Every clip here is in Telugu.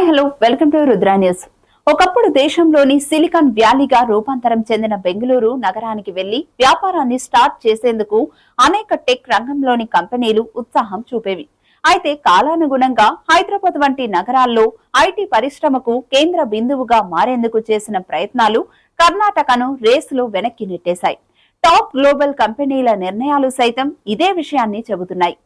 Hi hello. Welcome to Rudra news. ఒకప్పుడు దేశంలోని సిలికాన్ వ్యాలీగా రూపాంతరం చెందిన బెంగళూరు నగరానికి వెళ్ళి వ్యాపారాన్ని స్టార్ట్ చేసేందుకు అనేక టెక్ రంగంలోని కంపెనీలు ఉత్సాహం చూపేవి. అయితే కాలానుగుణంగా హైదరాబాద్ వంటి నగరాల్లో ఐటీ పరిశ్రమకు కేంద్ర బిందువుగా మారేందుకు చేసిన ప్రయత్నాలు కర్ణాటకను రేసులో వెనక్కి నెట్టేశాయి. టాప్ గ్లోబల్ కంపెనీల నిర్ణయాలు సైతం ఇదే విషయాన్ని చెబుతున్నాయి.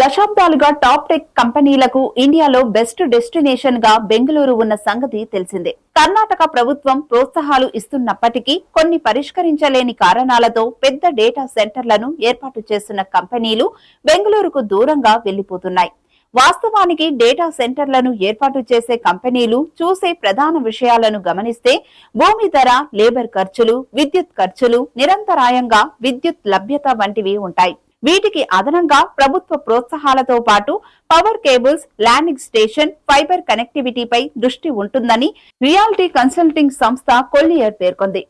దశాబ్దాలుగా టాప్ టెక్ కంపెనీలకు ఇండియాలో బెస్ట్ డెస్టినేషన్గా బెంగళూరు ఉన్న సంగతి తెలిసిందే. కర్ణాటక ప్రభుత్వం ప్రోత్సాహాలు ఇస్తున్నప్పటికీ కొన్ని పరిష్కరించలేని కారణాలతో పెద్ద డేటా సెంటర్లను ఏర్పాటు చేస్తున్న కంపెనీలు బెంగళూరుకు దూరంగా వెళ్ళిపోతున్నాయి వాస్తవానికి డేటా సెంటర్లను ఏర్పాటు చేసే కంపెనీలు చూసే ప్రధాన విషయాలను గమనిస్తే భూమి ధర లేబర్ ఖర్చులు విద్యుత్ ఖర్చులు నిరంతరాయంగా విద్యుత్ లభ్యత వంటివి ఉంటాయి. వీటికి అదనంగా ప్రభుత్వ ప్రోత్సాహాలతో పాటు power cables landing station fibre కనెక్టివిటీపై దృష్టి ఉంటుందని రియాలిటీ కన్సల్టింగ్ సంస్థ కొల్లియర్ పేర్కొంది.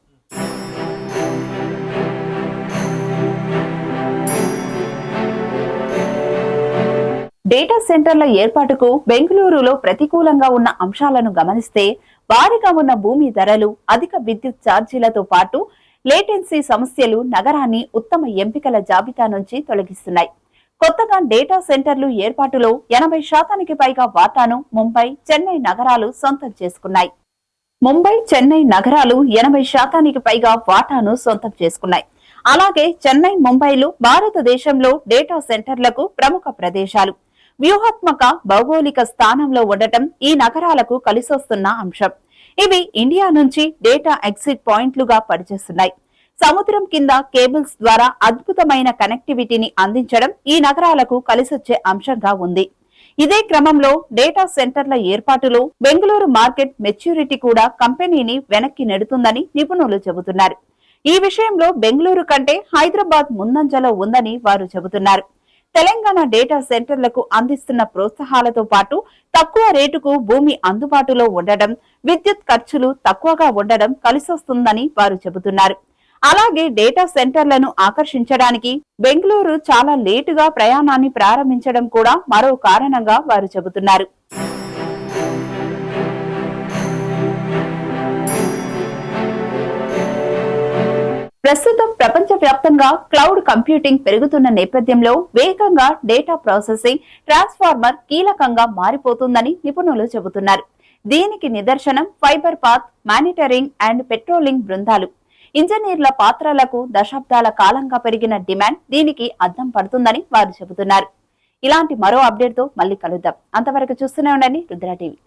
డేటా సెంటర్ల ఏర్పాటుకు బెంగళూరులో ప్రతికూలంగా ఉన్న అంశాలను గమనిస్తే భారీగా ఉన్న భూమి ధరలు అధిక విద్యుత్ ఛార్జీలతో పాటు లేటెన్సీ సమస్యలు నగరాన్ని ఉత్తమ ఎంపికల జాబితా నుంచి తొలగిస్తున్నాయి. కొత్తగా డేటా సెంటర్లు ఏర్పాటులో ఎనభై శాతానికి పైగా వాటాను ముంబై చెన్నై నగరాలు సొంతం చేసుకున్నాయి. ముంబై చెన్నై నగరాలు ఎనభై శాతానికి పైగా వాటాను సొంతం చేసుకున్నాయి. అలాగే చెన్నై ముంబైలు భారతదేశంలో డేటా సెంటర్లకు ప్రముఖ ప్రదేశాలు. వ్యూహాత్మక భౌగోళిక స్థానంలో ఉండటం ఈ నగరాలకు కలిసొస్తున్న అంశం. ఇవి ఇండియా నుంచి డేటా ఎగ్జిట్ పాయింట్లుగా పనిచేస్తున్నాయి. సముద్రం కింద కేబుల్స్ ద్వారా అద్భుతమైన కనెక్టివిటీని అందించడం ఈ నగరాలకు కలిసొచ్చే అంశంగా ఉంది. ఇదే క్రమంలో డేటా సెంటర్ల ఏర్పాటులో బెంగళూరు మార్కెట్ మెచ్యూరిటీ కూడా కంపెనీని వెనక్కి నెడుతుందని నిపుణులు చెబుతున్నారు. ఈ విషయంలో బెంగళూరు కంటే హైదరాబాద్ ముందంజలో ఉందని వారు చెబుతున్నారు. తెలంగాణ డేటా సెంటర్లకు అందిస్తున్న ప్రోత్సాహాలతో పాటు తక్కువ రేటుకు భూమి అందుబాటులో ఉండడం విద్యుత్ ఖర్చులు తక్కువగా ఉండడం కలిసొస్తుందని వారు చెబుతున్నారు. అలాగే డేటా సెంటర్లను ఆకర్షించడానికి బెంగళూరు చాలా లేటుగా ప్రయాణాన్ని ప్రారంభించడం కూడా మరో కారణంగా వారు చెబుతున్నారు. ప్రస్తుతం ప్రపంచ వ్యాప్తంగా క్లౌడ్ కంప్యూటింగ్ పెరుగుతున్న నేపథ్యంలో వేగంగా డేటా ప్రాసెసింగ్ ట్రాన్స్ఫార్మర్ కీలకంగా మారిపోతుందని నిపుణులు చెబుతున్నారు. దీనికి నిదర్శనం fibre path monitoring and patrolling బృందాలు. ఇంజనీర్ల పాత్రలకు దశాబ్దాల కాలంగా పెరిగిన డిమాండ్ దీనికి అద్దం పడుతుందని వారు చెబుతున్నారు. ఇలాంటి మరో అప్డేట్తో మళ్ళీ కలుద్దాం. అంతవరకు చూస్తూనే ఉండండి రుద్రా టీవీ.